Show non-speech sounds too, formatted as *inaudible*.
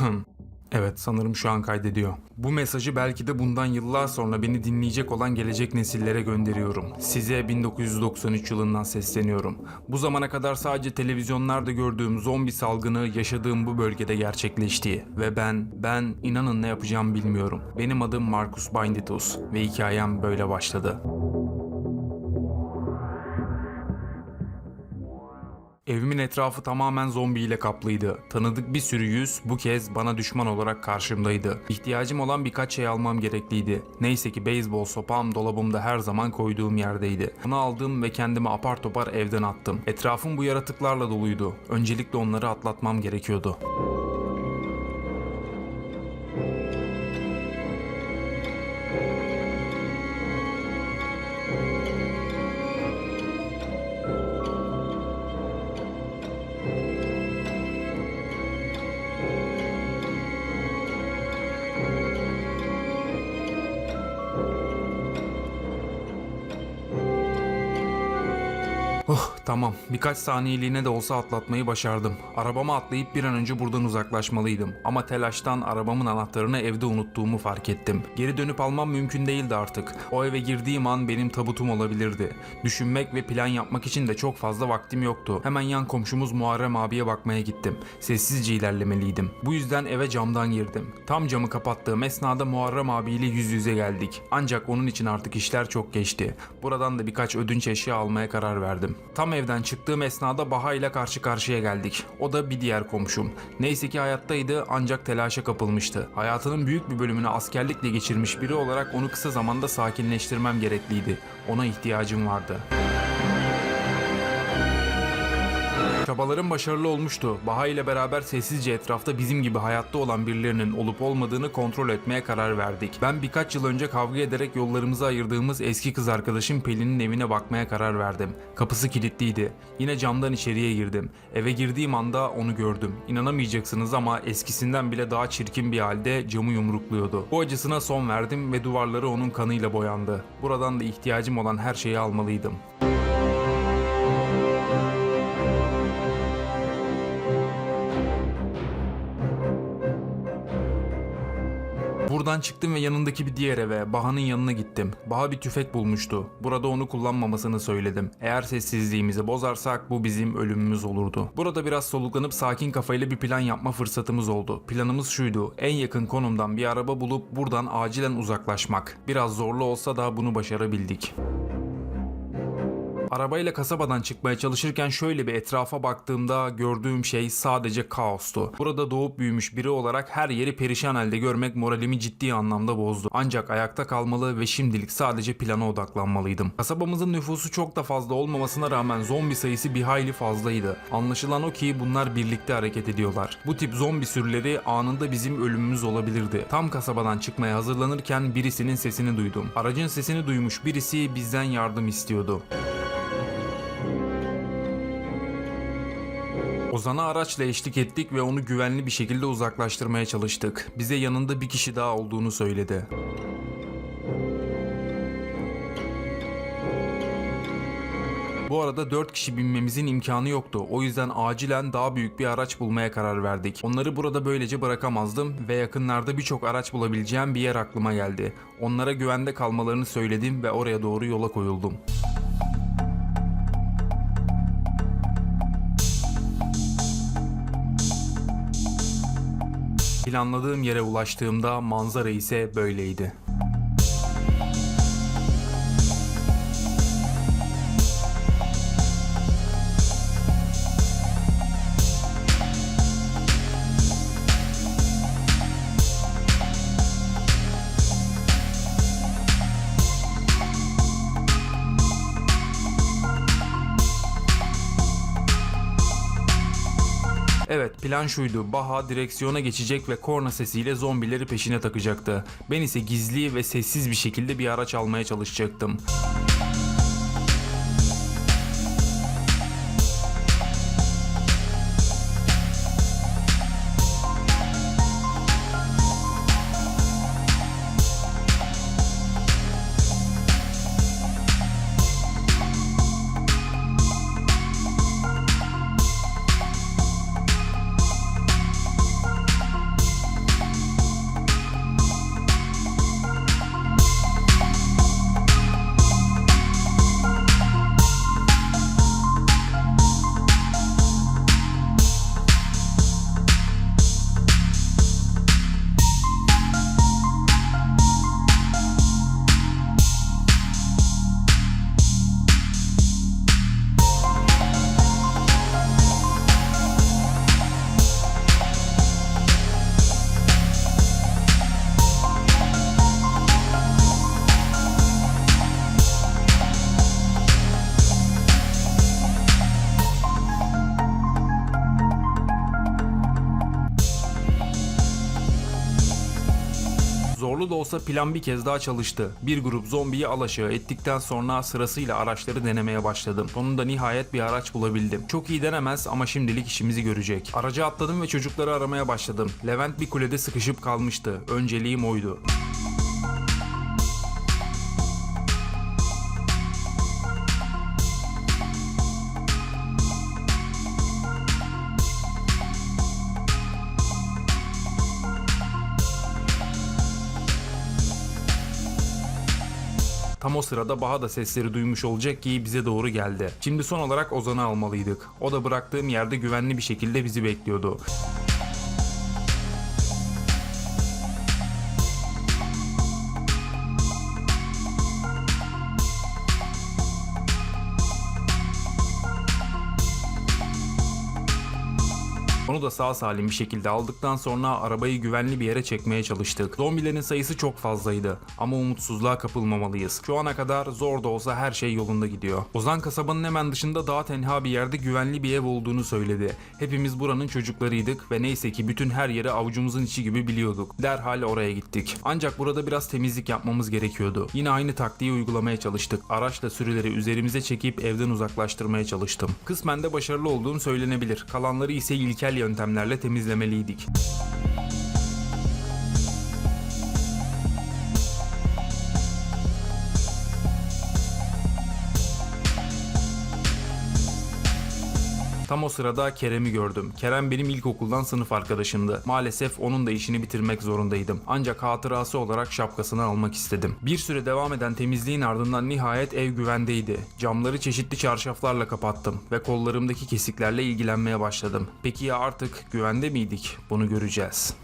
*clears throat* Evet sanırım şu an kaydediyor. Bu mesajı belki de bundan yıllar sonra beni dinleyecek olan gelecek nesillere gönderiyorum. Size 1993 yılından sesleniyorum. Bu zamana kadar sadece televizyonlarda gördüğüm zombi salgını yaşadığım bu bölgede gerçekleşti. Ve ben, ben inanın ne yapacağımı bilmiyorum. Benim adım Marcus Binditus ve hikayem böyle başladı. Evimin etrafı tamamen zombiyle kaplıydı. Tanıdık bir sürü yüz bu kez bana düşman olarak karşımdaydı. İhtiyacım olan birkaç şey almam gerekliydi. Neyse ki beyzbol sopam dolabımda her zaman koyduğum yerdeydi. Onu aldım ve kendimi apar topar evden attım. Etrafım bu yaratıklarla doluydu. Öncelikle onları atlatmam gerekiyordu. Tamam birkaç saniyeliğine de olsa atlatmayı başardım. Arabama atlayıp bir an önce buradan uzaklaşmalıydım. Ama telaştan arabamın anahtarını evde unuttuğumu fark ettim. Geri dönüp almam mümkün değildi artık. O eve girdiğim an benim tabutum olabilirdi. Düşünmek ve plan yapmak için de çok fazla vaktim yoktu. Hemen yan komşumuz Muharrem abiye bakmaya gittim. Sessizce ilerlemeliydim. Bu yüzden eve camdan girdim. Tam camı kapattığım esnada Muharrem abiyle yüz yüze geldik. Ancak onun için artık işler çok geçti. Buradan da birkaç ödünç eşya almaya karar verdim. Tam evden çıktığım esnada Baha ile karşı karşıya geldik. O da bir diğer komşum. Neyse ki hayattaydı ancak telaşa kapılmıştı. Hayatının büyük bir bölümünü askerlikle geçirmiş biri olarak onu kısa zamanda sakinleştirmem gerekliydi. Ona ihtiyacım vardı. Çabalarım başarılı olmuştu. Baha ile beraber sessizce etrafta bizim gibi hayatta olan birilerinin olup olmadığını kontrol etmeye karar verdik. Ben birkaç yıl önce kavga ederek yollarımızı ayırdığımız eski kız arkadaşım Pelin'in evine bakmaya karar verdim. Kapısı kilitliydi. Yine camdan içeriye girdim. Eve girdiğim anda onu gördüm. İnanamayacaksınız ama eskisinden bile daha çirkin bir halde camı yumrukluyordu. Bu acısına son verdim ve duvarları onun kanıyla boyandı. Buradan da ihtiyacım olan her şeyi almalıydım. Buradan çıktım ve yanındaki bir diğer eve, Baha'nın yanına gittim. Baha bir tüfek bulmuştu. Burada onu kullanmamasını söyledim. Eğer sessizliğimizi bozarsak bu bizim ölümümüz olurdu. Burada biraz soluklanıp sakin kafayla bir plan yapma fırsatımız oldu. Planımız şuydu. En yakın konumdan bir araba bulup buradan acilen uzaklaşmak. Biraz zorlu olsa da bunu başarabildik. Arabayla kasabadan çıkmaya çalışırken şöyle bir etrafa baktığımda gördüğüm şey sadece kaostu. Burada doğup büyümüş biri olarak her yeri perişan halde görmek moralimi ciddi anlamda bozdu. Ancak ayakta kalmalı ve şimdilik sadece plana odaklanmalıydım. Kasabamızın nüfusu çok da fazla olmamasına rağmen zombi sayısı bir hayli fazlaydı. Anlaşılan o ki bunlar birlikte hareket ediyorlar. Bu tip zombi sürüleri anında bizim ölümümüz olabilirdi. Tam kasabadan çıkmaya hazırlanırken birisinin sesini duydum. Aracın sesini duymuş birisi bizden yardım istiyordu. Ozan'a araçla eşlik ettik ve onu güvenli bir şekilde uzaklaştırmaya çalıştık. Bize yanında bir kişi daha olduğunu söyledi. Bu arada 4 kişi binmemizin imkanı yoktu. O yüzden acilen daha büyük bir araç bulmaya karar verdik. Onları burada böylece bırakamazdım ve yakınlarda birçok araç bulabileceğim bir yer aklıma geldi. Onlara güvende kalmalarını söyledim ve oraya doğru yola koyuldum. Planladığım yere ulaştığımda manzara ise böyleydi. Plan şuydu. Baha direksiyona geçecek ve korna sesiyle zombileri peşine takacaktı. Ben ise gizli ve sessiz bir şekilde bir araç almaya çalışacaktım. Zorlu da olsa plan bir kez daha çalıştı. Bir grup zombiyi alaşağı ettikten sonra sırasıyla araçları denemeye başladım. Sonunda nihayet bir araç bulabildim. Çok iyi denemez ama şimdilik işimizi görecek. Araca atladım ve çocukları aramaya başladım. Levent bir kulede sıkışıp kalmıştı. Önceliğim oydu. Tam o sırada Baha da sesleri duymuş olacak ki bize doğru geldi. Şimdi son olarak Ozan'ı almalıydık. O da bıraktığım yerde güvenli bir şekilde bizi bekliyordu. Onu da sağ salim bir şekilde aldıktan sonra arabayı güvenli bir yere çekmeye çalıştık. Zombilerin sayısı çok fazlaydı ama umutsuzluğa kapılmamalıyız. Şu ana kadar zor da olsa her şey yolunda gidiyor. Ozan kasabanın hemen dışında daha tenha bir yerde güvenli bir ev olduğunu söyledi. Hepimiz buranın çocuklarıydık ve neyse ki bütün her yeri avucumuzun içi gibi biliyorduk. Derhal oraya gittik. Ancak burada biraz temizlik yapmamız gerekiyordu. Yine aynı taktiği uygulamaya çalıştık. Araçla sürüleri üzerimize çekip evden uzaklaştırmaya çalıştım. Kısmen de başarılı olduğum söylenebilir. Kalanları ise ilkel yöntemlerle temizlemeliydik. Tam o sırada Kerem'i gördüm. Kerem benim ilkokuldan sınıf arkadaşımdı. Maalesef onun da işini bitirmek zorundaydım. Ancak hatırası olarak şapkasını almak istedim. Bir süre devam eden temizliğin ardından nihayet ev güvendeydi. Camları çeşitli çarşaflarla kapattım ve kollarımdaki kesiklerle ilgilenmeye başladım. Peki ya artık güvende miydik? Bunu göreceğiz.